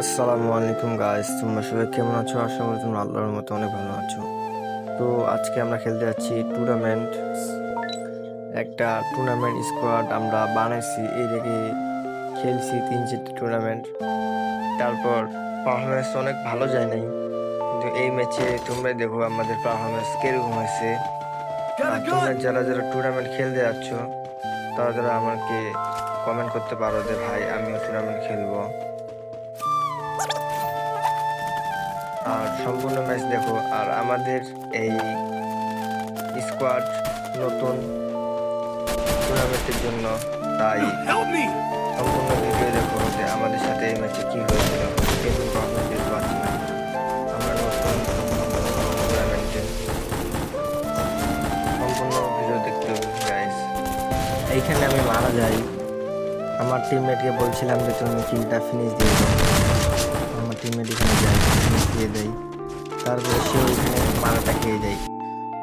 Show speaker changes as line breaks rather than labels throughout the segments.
আসসালামু আলাইকুম গাইস তোমরা সবাই কেমন আছো? আশা করি তোমরা আল্লাহর মতো অনেক ভালো আছো। তো আজকে আমরা খেলতে যাচ্ছি টুর্নামেন্ট একটা টুর্নামেন্ট স্কোয়াড আমরা বানাইছি। এই রেখে খেলছি তিন চারটে টুর্নামেন্ট তারপর পারফরমেন্স অনেক ভালো যায় নাই। কিন্তু এই ম্যাচে তোমরা দেখো আমাদের পারফরমেন্স কীরকম হয়েছে। তোমরা যারা যারা টুর্নামেন্ট খেলতে যাচ্ছ, তারা যারা আমাকে কমেন্ট করতে পারো যে, ভাই, আমিও টুর্নামেন্ট খেলব। আর সম্পূর্ণ ম্যাচ দেখো। আর আমাদের এই স্কোয়াড নতুন টুর্নামেন্টের জন্য তাই সম্পূর্ণ ভিডিও দেখো যে আমাদের সাথে এই ম্যাচে কি হয়েছিল কিন্তু আমরা দেখতে পাচ্ছি না আমরা নতুন টুর্নামেন্টে সম্পূর্ণ ভিডিও দেখতে হবে এইখানে আমি মারা যাই। আমার টিমমেটকে বলছিলাম যে তুমি কিলটা ফিনিশ দিয়ে দাও। আমার টিমমেট এখানে যায় finish দিয়ে দেয় তারপরে সে ওইখানে মারাটা খেয়ে যায়।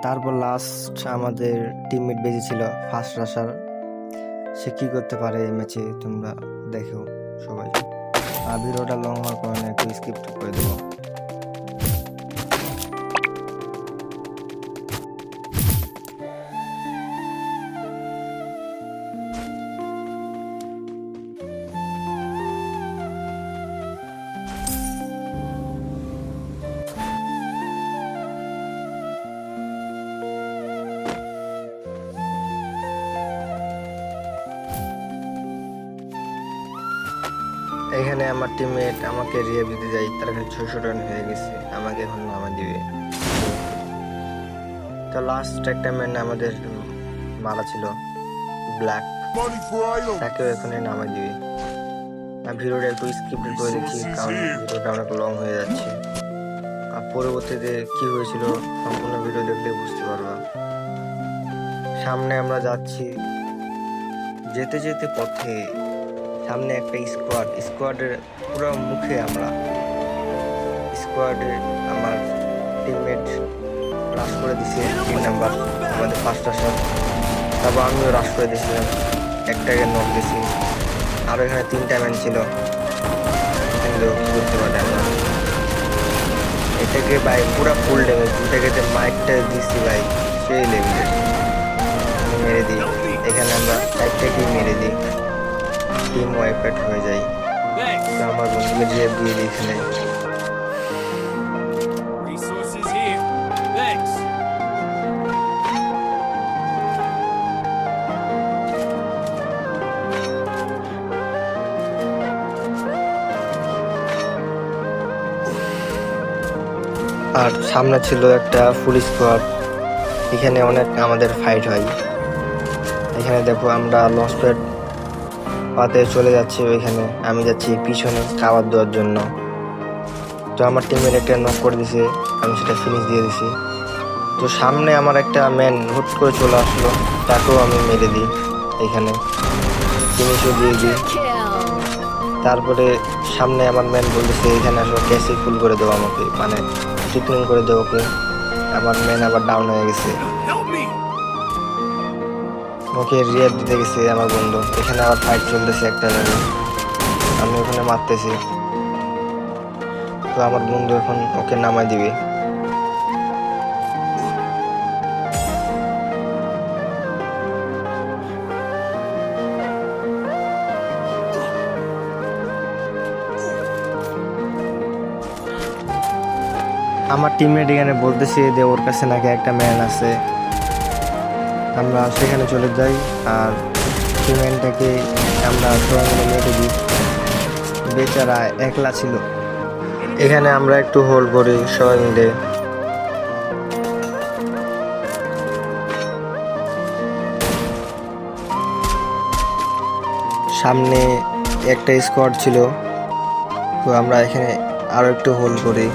তারপর লাস্ট আমাদের টিমমেট বেজেছিল ফার্স্ট রাশার সে কী করতে পারে এই ম্যাচে তোমরা দেখো সবাই। আর ভিডিওটা লং হওয়ার কারণে একটু স্কিপ্ট করে দেবো। এখানে আমার টিমমেট আমাকে রিয়ে দিতে যায়, তার কাছে ছয়শো রান হয়ে গেছে, আমাকে এখন নামা দিবে। তো লাস্ট একটা ম্যান আমাদের মারা ছিল ব্ল্যাক তাকেও এখানে নামা দিবে। আর ভিডিওটা একটু স্কিপ করে দেখি, কারণ ভিডিওটা অনেক লং হয়ে যাচ্ছে। আর পরবর্তীতে কি হয়েছিল, সম্পূর্ণ ভিডিও দেখলে বুঝতে পারবা। সামনে আমরা যাচ্ছি, যেতে যেতে পথে সামনে একটা স্কোয়াড স্কোয়াডের পুরো মুখে আমরা। স্কোয়াডের আমার টিমমেট রাশ করে দিছে, তিন নাম্বার আমাদের পাঁচটা শট তারপর আমিও রাশ করে দিয়েছিলাম, একটাকে নক দিছি আরও এখানে তিনটা ম্যান ছিল। করতে পারে আমরা এটাকে ভাই পুরো ফুল ড্যামেজ এটাকে যে মাইকটা দিচ্ছি ভাই, সেই লেভেলের মেরে দিই। এখানে আমরা চারটাকেই মেরে দিই। টিম ওয়াইপেট হয়ে যায়। তো আমার বন্ধুকে যে দিয়ে দিই এখানে. আর সামনে ছিল একটা ফুল স্কোয়াড। এখানে অনেক আমাদের ফাইট হয়। এখানে দেখো আমরা লস প্যাড পাতে চলে যাচ্ছে ওইখানে। আমি যাচ্ছি পিছনে খাবার দেওয়ার জন্য। তো আমার টিমের একটা নক করে দিছে, আমি সেটা ফিনিশ দিয়ে দিছি। তো সামনে আমার একটা ম্যান হুট করে চলে আসলো, তাকেও আমি মেরে দিই এখানে। ফিনিশও দিয়ে দিই। তারপরে সামনে আমার ম্যান বলতেছে, এখানে আসলে ক্যাসি ফুল করে দেবো আমাকে। মানে ট্রিটমেন্ট করে দেবো ওকে। আমার ম্যান আবার ডাউন হয়ে গেছে. ওকে রিয়ার দিতে গেছে আমার বন্ধু। এখানে আবার ফাইট চলতেছে একটা জায়গায়। আমি ওখানে মারতেছি। তো আমার বন্ধু এখন ওকে নামাই দিবে। আমার টিমমেট এখানে বলতেছে যে ওর কাছে নাকি একটা ম্যান আছে। আমরা সেখানে চলে যাই আর সেই ম্যানটাকে আমরা সবাই মেরে দিই। বেচারা একলা ছিল। এখানে আমরা একটু হোল্ড করি সবাই মিলে সামনে একটা স্কোয়াড ছিল। তো আমরা এখানে আরও একটু হোল্ড করি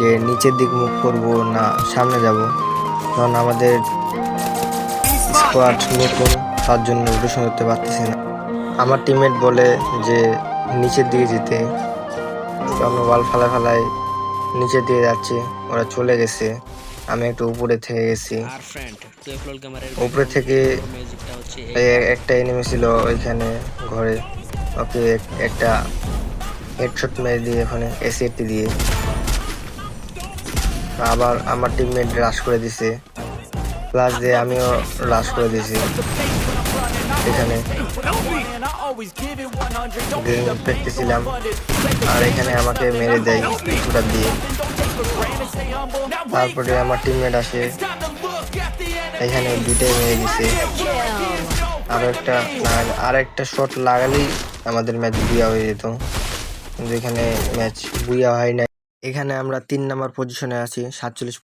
যে নিচের দিক মুখ করব না, সামনে যাব। কারণ আমাদের স্কোয়াড নতুন তার জন্য রোটেশন করতে পারতেছি না। আমার টিমমেট বলে যে নিচের দিকে যেতে। আমরা ওয়াল ফালা ফালায় নিচের দিকে যাচ্ছি ওরা চলে গেছে। আমি একটু উপরে থেকে গেছি। উপরে থেকে একটা এনিমি ছিল ওইখানে ঘরে। ওকে এক- একটা হেডশট মেরে দিয়ে ওখানে এসিটি দিয়ে। আবার আমার টিমমেট রাশ করে দিছে। প্লাস দিয়ে আমিও রাশ করে দিয়েছি এখানে। গ্রেনেড পেতেছিলাম আর এখানে আমাকে মেরে দেয় শুটার দিয়ে। তারপরে আমার টিমমেট আসে। এখানে দুইটাই মেরে দিছে। আর একটা আর একটা শট লাগালেই আমাদের ম্যাচ বুয়া হয়ে যেত। কিন্তু এখানে ম্যাচ বুয়া হয় না এখানে আমরা তিন নাম্বার পজিশনে আছি, সাতচল্লিশ